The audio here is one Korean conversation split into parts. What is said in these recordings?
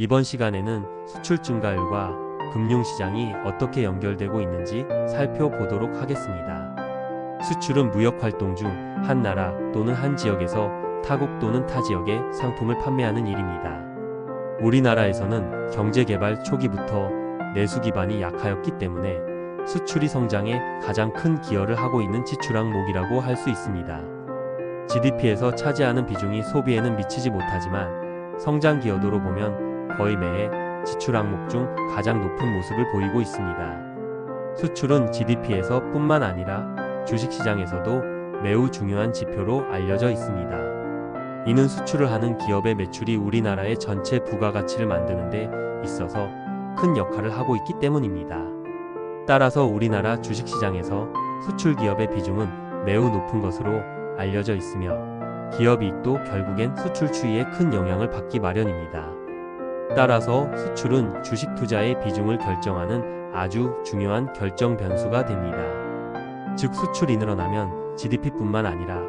이번 시간에는 수출 증가율과 금융시장이 어떻게 연결되고 있는지 살펴보도록 하겠습니다. 수출은 무역 활동 중 한 나라 또는 한 지역에서 타국 또는 타 지역에 상품을 판매하는 일입니다. 우리나라에서는 경제개발 초기부터 내수 기반이 약하였기 때문에 수출이 성장에 가장 큰 기여를 하고 있는 지출 항목이라고 할 수 있습니다. GDP에서 차지하는 비중이 소비에는 미치지 못하지만 성장 기여도로 보면 거의 매해 지출 항목 중 가장 높은 모습을 보이고 있습니다. 수출은 GDP에서 뿐만 아니라 주식시장에서도 매우 중요한 지표로 알려져 있습니다. 이는 수출을 하는 기업의 매출이 우리나라의 전체 부가가치를 만드는 데 있어서 큰 역할을 하고 있기 때문입니다. 따라서 우리나라 주식시장에서 수출 기업의 비중은 매우 높은 것으로 알려져 있으며 기업 이익도 결국엔 수출 추이에 큰 영향을 받기 마련입니다. 따라서 수출은 주식 투자의 비중을 결정하는 아주 중요한 결정 변수가 됩니다. 즉 수출이 늘어나면 GDP뿐만 아니라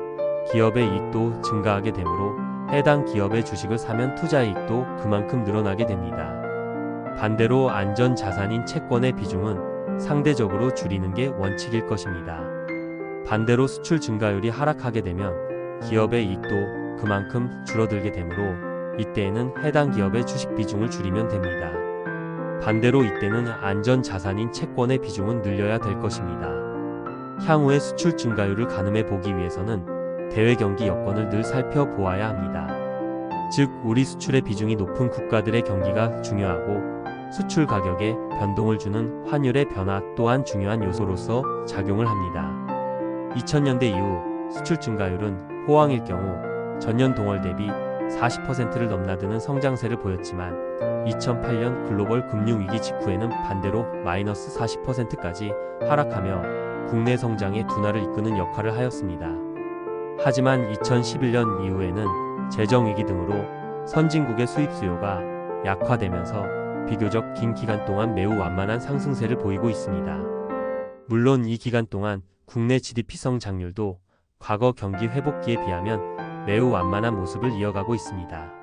기업의 이익도 증가하게 되므로 해당 기업의 주식을 사면 투자 이익도 그만큼 늘어나게 됩니다. 반대로 안전 자산인 채권의 비중은 상대적으로 줄이는 게 원칙일 것입니다. 반대로 수출 증가율이 하락하게 되면 기업의 이익도 그만큼 줄어들게 되므로 이때에는 해당 기업의 주식 비중을 줄이면 됩니다. 반대로 이때는 안전 자산인 채권의 비중은 늘려야 될 것입니다. 향후의 수출 증가율을 가늠해 보기 위해서는 대외 경기 여건을 늘 살펴보아야 합니다. 즉, 우리 수출의 비중이 높은 국가들의 경기가 중요하고 수출 가격에 변동을 주는 환율의 변화 또한 중요한 요소로서 작용을 합니다. 2000년대 이후 수출 증가율은 호황일 경우 전년 동월 대비 40%를 넘나드는 성장세를 보였지만 2008년 글로벌 금융위기 직후에는 반대로 마이너스 40%까지 하락하며 국내 성장의 둔화를 이끄는 역할을 하였습니다. 하지만 2011년 이후에는 재정위기 등으로 선진국의 수입 수요가 약화되면서 비교적 긴 기간 동안 매우 완만한 상승세를 보이고 있습니다. 물론 이 기간 동안 국내 GDP 성장률도 과거 경기 회복기에 비하면 매우 완만한 모습을 이어가고 있습니다.